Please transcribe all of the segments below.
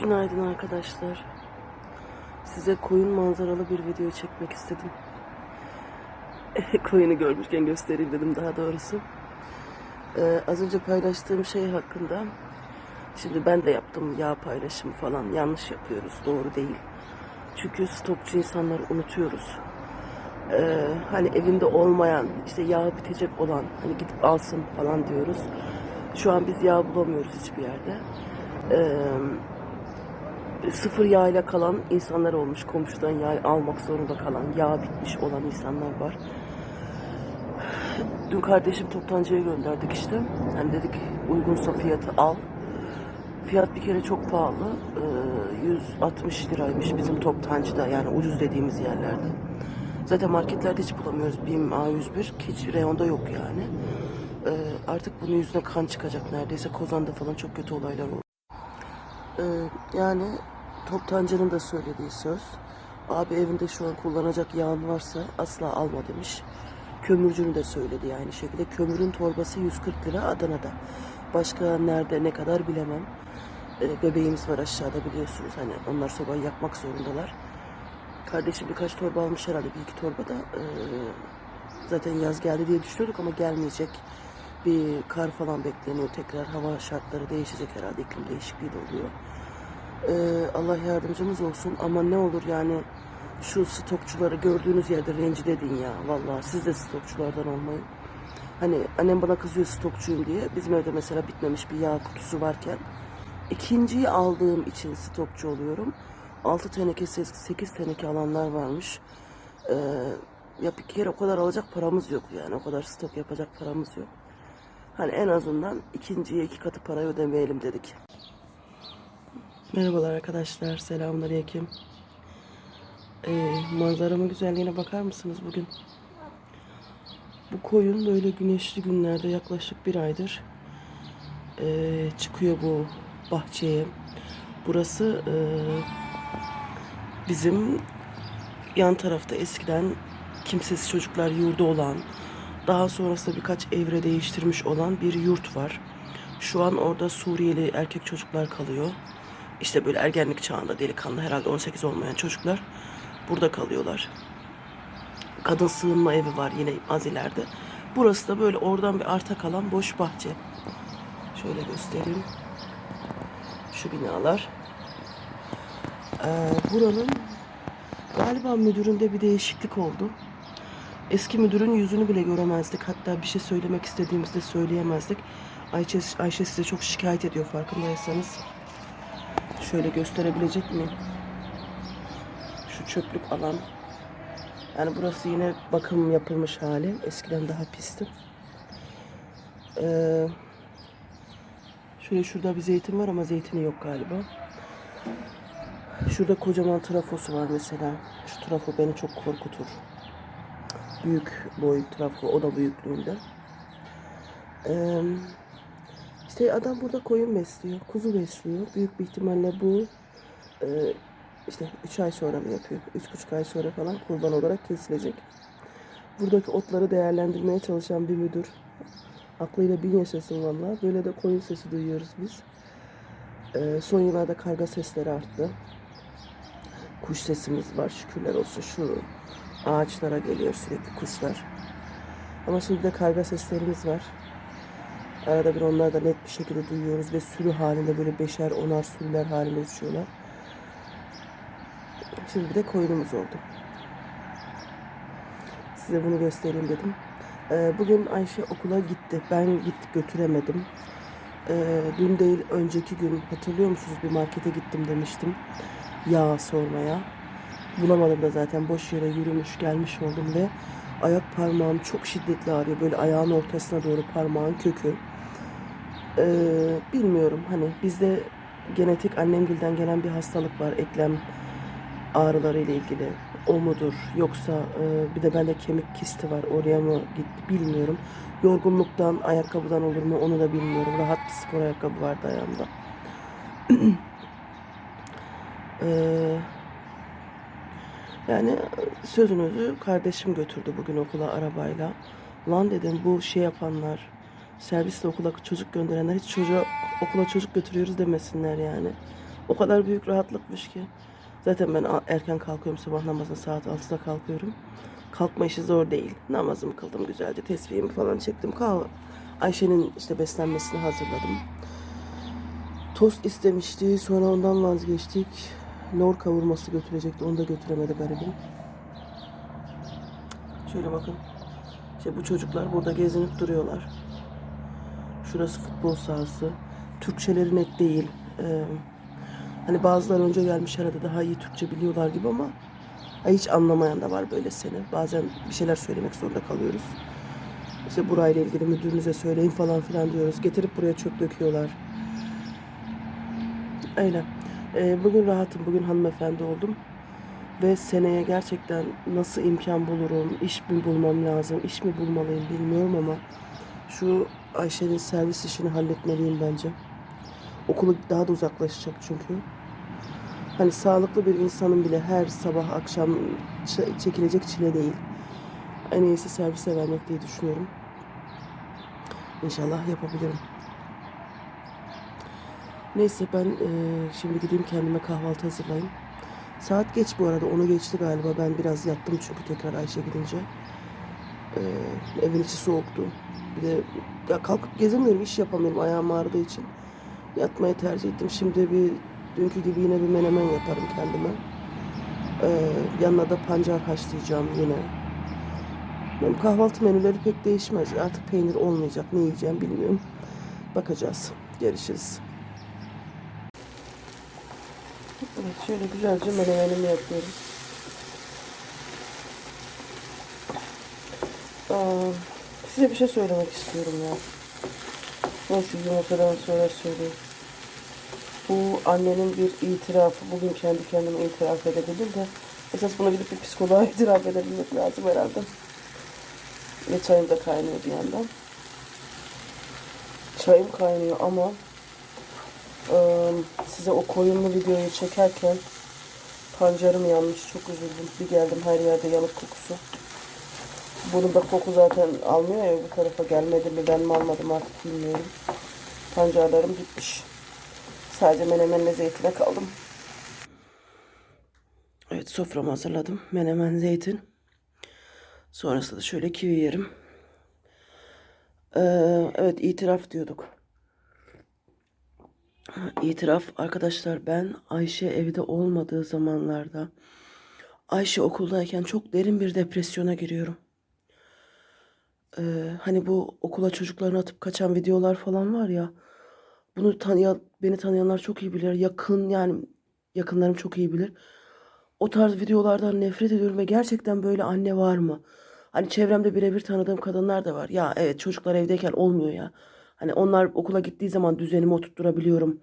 Günaydın arkadaşlar. Size koyun manzaralı bir video çekmek istedim. Koyunu görmüşken göstereyim dedim daha doğrusu. Ee, az önce paylaştığım şey hakkında şimdi ben de yaptım yağ paylaşımı falan yanlış yapıyoruz doğru değil. Çünkü stokçu insanları unutuyoruz. Ee, hani evinde olmayan işte yağ bitecek olan hani gidip alsın falan diyoruz. Şu an biz yağ bulamıyoruz hiçbir yerde. Ee, sıfır yağ ile kalan insanlar olmuş. Komşudan yağ almak zorunda kalan, yağ bitmiş olan insanlar var. Dün kardeşim toptancıya gönderdik işte. Hani dedik uygunsa fiyatı al. Fiyat bir kere çok pahalı. Ee, 160 liraymış bizim toptancıda yani ucuz dediğimiz yerlerde. Zaten marketlerde hiç bulamıyoruz. BİM A101 ki hiç reyonda yok yani. Ee, artık bunun yüzüne kan çıkacak neredeyse. Kozan'da falan çok kötü olaylar oldu. Ee, yani toptancının da söylediği söz. Abi evinde şu an kullanacak yağın varsa asla alma demiş. Kömürcünün de söyledi aynı şekilde. Kömürün torbası 140 lira Adana'da. Başka nerede ne kadar bilemem. Ee, bebeğimiz var aşağıda biliyorsunuz. Hani onlar sobayı yakmak zorundalar. Kardeşim birkaç torba almış herhalde. Bir iki torba da ee, zaten yaz geldi diye düşünüyorduk ama gelmeyecek. Bir kar falan bekleniyor. Tekrar hava şartları değişecek herhalde. iklim değişikliği de oluyor. Ee, Allah yardımcımız olsun ama ne olur yani şu stokçuları gördüğünüz yerde rencide edin ya. Vallahi siz de stokçulardan olmayın. Hani annem bana kızıyor stokçuyum diye. Bizim evde mesela bitmemiş bir yağ kutusu varken ikinciyi aldığım için stokçu oluyorum. 6 teneke 8 teneke alanlar varmış. Ee, ya bir kere o kadar alacak paramız yok yani. O kadar stok yapacak paramız yok. Hani en azından ikinciye iki katı parayı ödemeyelim dedik. Merhabalar arkadaşlar. Selamünaleyküm. Ee, manzaramın güzelliğine bakar mısınız bugün? Bu koyun böyle güneşli günlerde yaklaşık bir aydır ee, çıkıyor bu bahçeye. Burası ee, bizim yan tarafta eskiden kimsesiz çocuklar yurdu olan, daha sonrasında birkaç evre değiştirmiş olan bir yurt var. Şu an orada Suriyeli erkek çocuklar kalıyor. İşte böyle ergenlik çağında delikanlı herhalde 18 olmayan çocuklar burada kalıyorlar. Kadın sığınma evi var yine az ileride. Burası da böyle oradan bir arta kalan boş bahçe. Şöyle göstereyim. Şu binalar. Ee, buranın galiba müdüründe bir değişiklik oldu. Eski müdürün yüzünü bile göremezdik. Hatta bir şey söylemek istediğimizde söyleyemezdik. Ayşe, Ayşe size çok şikayet ediyor farkındaysanız. Şöyle gösterebilecek miyim? Şu çöplük alan. Yani burası yine bakım yapılmış hali. Eskiden daha pisti. Ee, şöyle şurada bir zeytin var ama zeytini yok galiba. Şurada kocaman trafosu var mesela. Şu trafo beni çok korkutur. Büyük boy trafo. O da büyüklüğünde. Ee, işte adam burada koyun besliyor. Kuzu besliyor. Büyük bir ihtimalle bu e, işte 3 ay sonra mı yapıyor? 3,5 ay sonra falan kurban olarak kesilecek. Buradaki otları değerlendirmeye çalışan bir müdür. Aklıyla bin yaşasın valla. Böyle de koyun sesi duyuyoruz biz. Ee, son yıllarda karga sesleri arttı. Kuş sesimiz var şükürler olsun. Şu ağaçlara geliyor sürekli kuşlar. Ama şimdi de karga seslerimiz var. Arada bir onları da net bir şekilde duyuyoruz ve sürü halinde böyle beşer onar sürüler halinde uçuyorlar. Şimdi bir de koyunumuz oldu. Size bunu göstereyim dedim. Ee, bugün Ayşe okula gitti. Ben git götüremedim. Ee, dün değil önceki gün hatırlıyor musunuz bir markete gittim demiştim. Yağ sormaya. Bulamadım da zaten boş yere yürümüş gelmiş oldum ve ayak parmağım çok şiddetli ağrıyor. Böyle ayağın ortasına doğru parmağın kökü. Ee, bilmiyorum hani bizde genetik annemgilden gelen bir hastalık var eklem ağrıları ile ilgili. O mudur yoksa e, bir de bende kemik kisti var oraya mı gitti bilmiyorum. Yorgunluktan ayakkabıdan olur mu onu da bilmiyorum. Rahat bir spor ayakkabı vardı ayağımda. Ee, yani sözünüzü kardeşim götürdü bugün okula arabayla. Lan dedim bu şey yapanlar, servisle okula çocuk gönderenler hiç çocuğa okula çocuk götürüyoruz demesinler yani. O kadar büyük rahatlıkmış ki. Zaten ben erken kalkıyorum sabah namazına saat 6'da kalkıyorum. Kalkma işi zor değil. Namazımı kıldım güzelce tesbihimi falan çektim. Kahve. Ayşe'nin işte beslenmesini hazırladım. Tost istemişti. Sonra ondan vazgeçtik. Lor kavurması götürecekti. Onu da götüremedi garibim. Şöyle bakın. İşte bu çocuklar burada gezinip duruyorlar. Şurası futbol sahası. Türkçeleri net değil. Ee, hani bazıları önce gelmiş herhalde daha iyi Türkçe biliyorlar gibi ama hiç anlamayan da var böyle seni. Bazen bir şeyler söylemek zorunda kalıyoruz. İşte burayla ilgili müdürünüze söyleyin falan filan diyoruz. Getirip buraya çöp döküyorlar. Öyle. Ee, bugün rahatım. Bugün hanımefendi oldum. Ve seneye gerçekten nasıl imkan bulurum, iş mi bulmam lazım, iş mi bulmalıyım bilmiyorum ama şu Ayşe'nin servis işini halletmeliyim bence. Okulu daha da uzaklaşacak çünkü. Hani sağlıklı bir insanın bile her sabah akşam çekilecek çile değil. En iyisi servise vermek diye düşünüyorum. İnşallah yapabilirim. Neyse ben eee, şimdi gideyim kendime kahvaltı hazırlayayım. Saat geç bu arada onu geçti galiba. Ben biraz yattım çünkü tekrar Ayşe gidince. Eee, evin içi soğuktu. Bir de ya kalkıp gezemiyorum, iş yapamıyorum ayağım ağrıdığı için. Yatmayı tercih ettim. Şimdi bir dünkü gibi yine bir menemen yaparım kendime. Eee yanına da pancar haşlayacağım yine. Benim kahvaltı menüleri pek değişmez. Artık peynir olmayacak. Ne yiyeceğim bilmiyorum. Bakacağız. Görüşürüz. Evet şöyle güzelce menemenimi yapıyorum. Aa, size bir şey söylemek istiyorum ya. Neyse yumurtadan sonra söyleyeyim. Bu annenin bir itirafı. Bugün kendi kendime itiraf edebilir de. Esas bunu gidip bir psikoloğa itiraf edebilmek lazım herhalde. Ve çayım da kaynıyor bir yandan. Çayım kaynıyor ama size o koyunlu videoyu çekerken pancarım yanmış. Çok üzüldüm. Bir geldim her yerde yanık kokusu. Bunun da koku zaten almıyor ya bu tarafa gelmedi mi ben mi almadım artık bilmiyorum. Pancarlarım gitmiş. Sadece menemenle zeytine kaldım. Evet soframı hazırladım. Menemen zeytin. Sonrasında da şöyle kivi yerim. Ee, evet itiraf diyorduk. İtiraf arkadaşlar ben Ayşe evde olmadığı zamanlarda Ayşe okuldayken çok derin bir depresyona giriyorum. Ee, hani bu okula çocuklarını atıp kaçan videolar falan var ya. Bunu tanıyan, beni tanıyanlar çok iyi bilir. Yakın yani yakınlarım çok iyi bilir. O tarz videolardan nefret ediyorum ve gerçekten böyle anne var mı? Hani çevremde birebir tanıdığım kadınlar da var. Ya evet çocuklar evdeyken olmuyor ya. Hani onlar okula gittiği zaman düzenimi oturtturabiliyorum.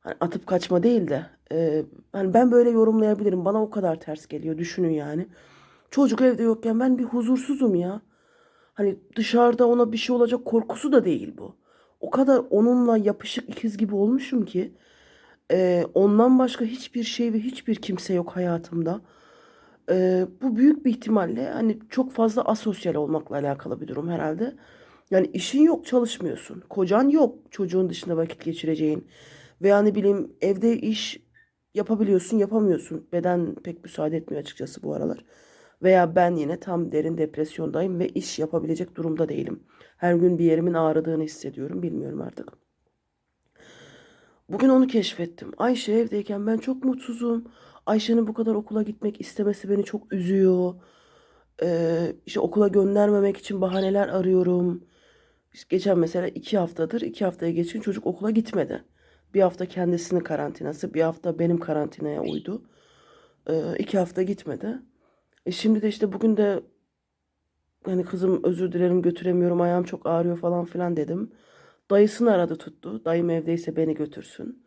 Hani atıp kaçma değil de. e, hani ben böyle yorumlayabilirim. Bana o kadar ters geliyor. Düşünün yani. Çocuk evde yokken ben bir huzursuzum ya. Hani dışarıda ona bir şey olacak korkusu da değil bu. O kadar onunla yapışık ikiz gibi olmuşum ki e, ondan başka hiçbir şey ve hiçbir kimse yok hayatımda. E, bu büyük bir ihtimalle hani çok fazla asosyal olmakla alakalı bir durum herhalde. Yani işin yok çalışmıyorsun. Kocan yok çocuğun dışında vakit geçireceğin. Veya ne bileyim evde iş yapabiliyorsun yapamıyorsun. Beden pek müsaade etmiyor açıkçası bu aralar. Veya ben yine tam derin depresyondayım ve iş yapabilecek durumda değilim. Her gün bir yerimin ağrıdığını hissediyorum. Bilmiyorum artık. Bugün onu keşfettim. Ayşe evdeyken ben çok mutsuzum. Ayşe'nin bu kadar okula gitmek istemesi beni çok üzüyor. Ee, işte okula göndermemek için bahaneler arıyorum. Geçen mesela iki haftadır, iki haftaya geçkin çocuk okula gitmedi. Bir hafta kendisinin karantinası, bir hafta benim karantinaya uydu. Ee, iki hafta gitmedi. E şimdi de işte bugün de hani kızım özür dilerim götüremiyorum ayağım çok ağrıyor falan filan dedim. Dayısını aradı tuttu. Dayım evdeyse beni götürsün.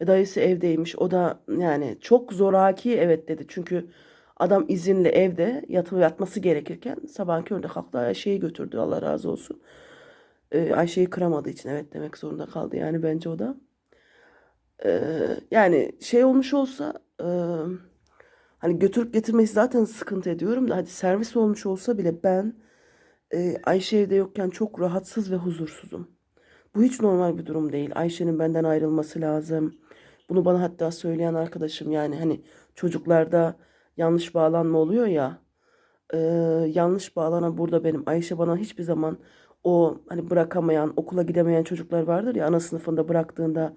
E, dayısı evdeymiş. O da yani çok zoraki evet dedi. Çünkü adam izinli evde yatıp yatması gerekirken sabahın köründe kalktı Ayşe'yi götürdü. Allah razı olsun. E, Ayşe'yi kıramadığı için evet demek zorunda kaldı yani bence o da. E, yani şey olmuş olsa e, hani götürüp getirmesi zaten sıkıntı ediyorum da hadi servis olmuş olsa bile ben e, Ayşe evde yokken çok rahatsız ve huzursuzum. Bu hiç normal bir durum değil. Ayşe'nin benden ayrılması lazım. Bunu bana hatta söyleyen arkadaşım yani hani çocuklarda yanlış bağlanma oluyor ya. E, yanlış bağlanan burada benim. Ayşe bana hiçbir zaman o hani bırakamayan, okula gidemeyen çocuklar vardır ya ana sınıfında bıraktığında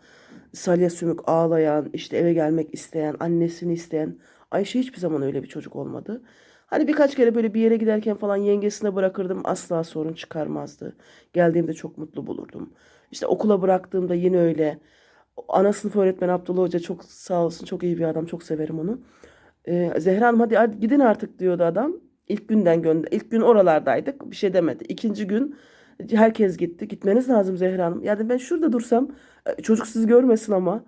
salya sümük ağlayan, işte eve gelmek isteyen, annesini isteyen. Ayşe hiçbir zaman öyle bir çocuk olmadı. Hani birkaç kere böyle bir yere giderken falan yengesine bırakırdım asla sorun çıkarmazdı. Geldiğimde çok mutlu bulurdum. İşte okula bıraktığımda yine öyle. Ana sınıf öğretmeni Abdullah Hoca çok sağ olsun çok iyi bir adam çok severim onu. Ee, Zehra Hanım hadi, hadi gidin artık diyordu adam. İlk günden gönder. İlk gün oralardaydık bir şey demedi. İkinci gün herkes gitti. Gitmeniz lazım Zehra Hanım. Yani ben şurada dursam e, çocuk sizi görmesin ama.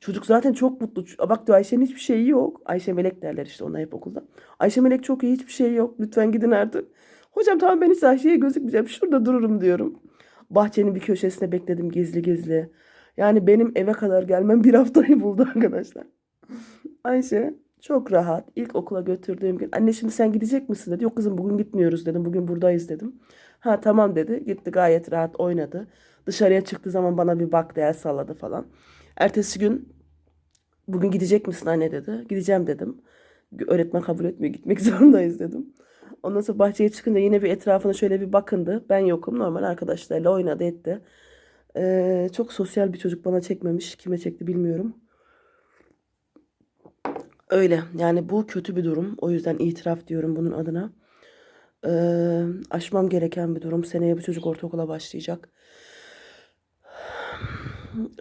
Çocuk zaten çok mutlu. Bak diyor Ayşe'nin hiçbir şeyi yok. Ayşe Melek derler işte ona hep okulda. Ayşe Melek çok iyi hiçbir şey yok. Lütfen gidin artık. Hocam tamam ben hiç Ayşe'ye gözükmeyeceğim. Şurada dururum diyorum. Bahçenin bir köşesine bekledim gizli gizli. Yani benim eve kadar gelmem bir haftayı buldu arkadaşlar. Ayşe çok rahat. İlk okula götürdüğüm gün. Anne şimdi sen gidecek misin dedi. Yok kızım bugün gitmiyoruz dedim. Bugün buradayız dedim. Ha tamam dedi. Gitti gayet rahat oynadı. Dışarıya çıktığı zaman bana bir baktı el salladı falan. Ertesi gün bugün gidecek misin anne dedi. Gideceğim dedim. Öğretmen kabul etmiyor. Gitmek zorundayız dedim. Ondan sonra bahçeye çıkınca yine bir etrafına şöyle bir bakındı. Ben yokum. Normal arkadaşlarıyla oynadı etti. Ee, çok sosyal bir çocuk bana çekmemiş. Kime çekti bilmiyorum. Öyle. Yani bu kötü bir durum. O yüzden itiraf diyorum bunun adına. Ee, aşmam gereken bir durum. Seneye bu çocuk ortaokula başlayacak.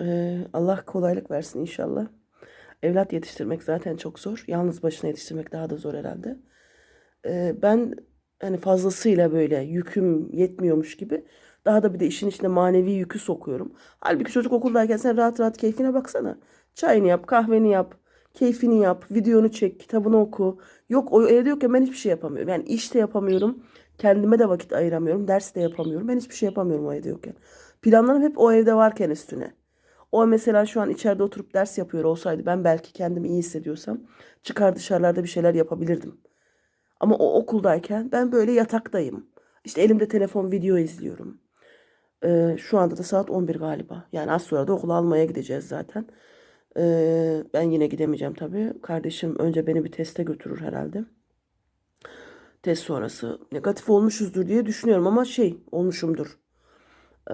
Ee, Allah kolaylık versin inşallah. Evlat yetiştirmek zaten çok zor. Yalnız başına yetiştirmek daha da zor herhalde. Ee, ben hani fazlasıyla böyle yüküm yetmiyormuş gibi daha da bir de işin içine manevi yükü sokuyorum. Halbuki çocuk okuldayken sen rahat rahat keyfine baksana. Çayını yap, kahveni yap, keyfini yap, videonu çek, kitabını oku. Yok o evde yokken ben hiçbir şey yapamıyorum. Yani iş de yapamıyorum. Kendime de vakit ayıramıyorum. Ders de yapamıyorum. Ben hiçbir şey yapamıyorum o evde yokken. Planlarım hep o evde varken üstüne. O mesela şu an içeride oturup ders yapıyor olsaydı ben belki kendimi iyi hissediyorsam çıkar dışarılarda bir şeyler yapabilirdim. Ama o okuldayken ben böyle yataktayım. İşte elimde telefon video izliyorum. Ee, şu anda da saat 11 galiba. Yani az sonra da okula almaya gideceğiz zaten. Ee, ben yine gidemeyeceğim tabii. Kardeşim önce beni bir teste götürür herhalde. Test sonrası negatif olmuşuzdur diye düşünüyorum ama şey olmuşumdur. Ee,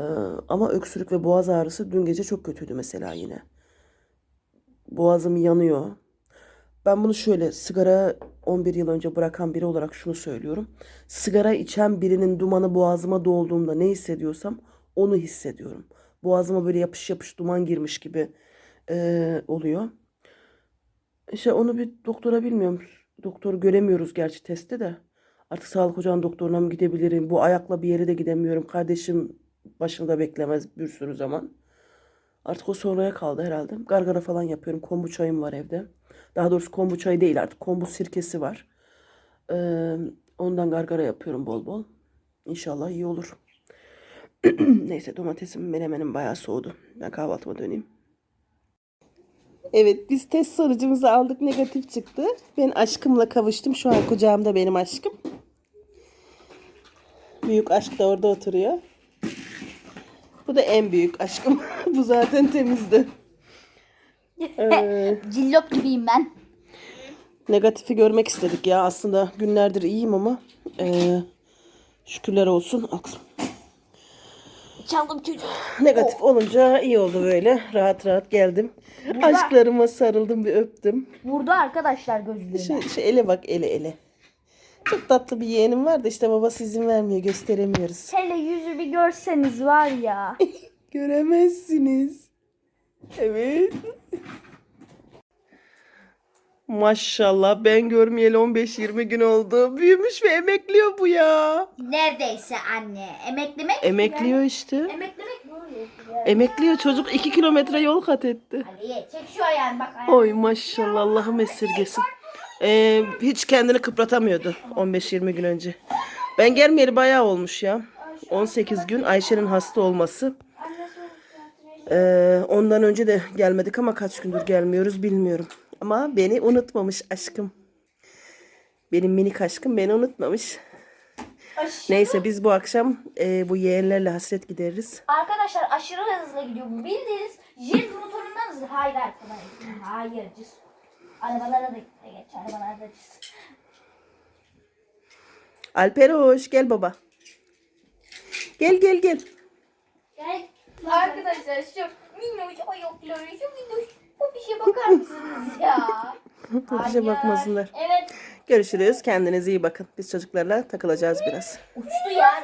ama öksürük ve boğaz ağrısı dün gece çok kötüydü mesela yine. Boğazım yanıyor. Ben bunu şöyle sigara 11 yıl önce bırakan biri olarak şunu söylüyorum. Sigara içen birinin dumanı boğazıma dolduğunda ne hissediyorsam onu hissediyorum. Boğazıma böyle yapış yapış duman girmiş gibi eee, oluyor. İşte onu bir doktora bilmiyorum. Doktoru göremiyoruz gerçi testte de. Artık sağlık ocağının doktoruna mı gidebilirim? Bu ayakla bir yere de gidemiyorum. Kardeşim başımda beklemez bir sürü zaman. Artık o sonraya kaldı herhalde. Gargara falan yapıyorum. Kombu çayım var evde. Daha doğrusu kombu çayı değil artık. Kombu sirkesi var. Ee, ondan gargara yapıyorum bol bol. İnşallah iyi olur. Neyse domatesim menemenim bayağı soğudu. Ben kahvaltıma döneyim. Evet biz test sonucumuzu aldık negatif çıktı. Ben aşkımla kavuştum. Şu an kucağımda benim aşkım. Büyük aşk da orada oturuyor. Bu da en büyük aşkım. Bu zaten temizdi. Ee, Cillop gibiyim ben. negatifi görmek istedik ya. Aslında günlerdir iyiyim ama ee, şükürler olsun. Aklım. Çaldım çocuğu. Negatif olunca iyi oldu böyle. Rahat rahat geldim. Aşklarıma sarıldım bir öptüm. Burada arkadaşlar gözlüğüne. Şu, şu ele bak ele ele. Çok tatlı bir yeğenim var da işte babası izin vermiyor gösteremiyoruz. Hele yüzü bir görseniz var ya. Göremezsiniz. Evet. Maşallah ben görmeyeli 15-20 gün oldu. Büyümüş ve emekliyor bu ya. Neredeyse anne. Emeklemek Emekliyor işte. Emeklemek mi oluyor? Emekliyor çocuk 2 kilometre yol kat etti. Hadi ye çek şu ayağını bak ayağını. Oy maşallah Allah'ım esirgesin. Ee, hiç kendini kıpratamıyordu 15-20 gün önce. Ben gelmeyeli bayağı olmuş ya. 18 gün Ayşe'nin hasta olması. Ee, ondan önce de gelmedik ama kaç gündür gelmiyoruz bilmiyorum. Ama beni unutmamış aşkım. Benim minik aşkım beni unutmamış. Neyse biz bu akşam e, bu yeğenlerle hasret gideririz. Arkadaşlar aşırı hızlı gidiyor. Bu bildiğiniz jet motorundan mısın? Hayır arkadaşlar. Hayır cız. Arabalara da geç. Arabalara da cız. Alperoş gel baba. Gel gel gel. Gel. Arkadaşlar şu minnoş ayakları, şu minnoş bu bir şey bakar mısınız ya? Bir şey bakmasınlar. Evet. Görüşürüz. Kendinize iyi bakın. Biz çocuklarla takılacağız biraz. Uçtu ya.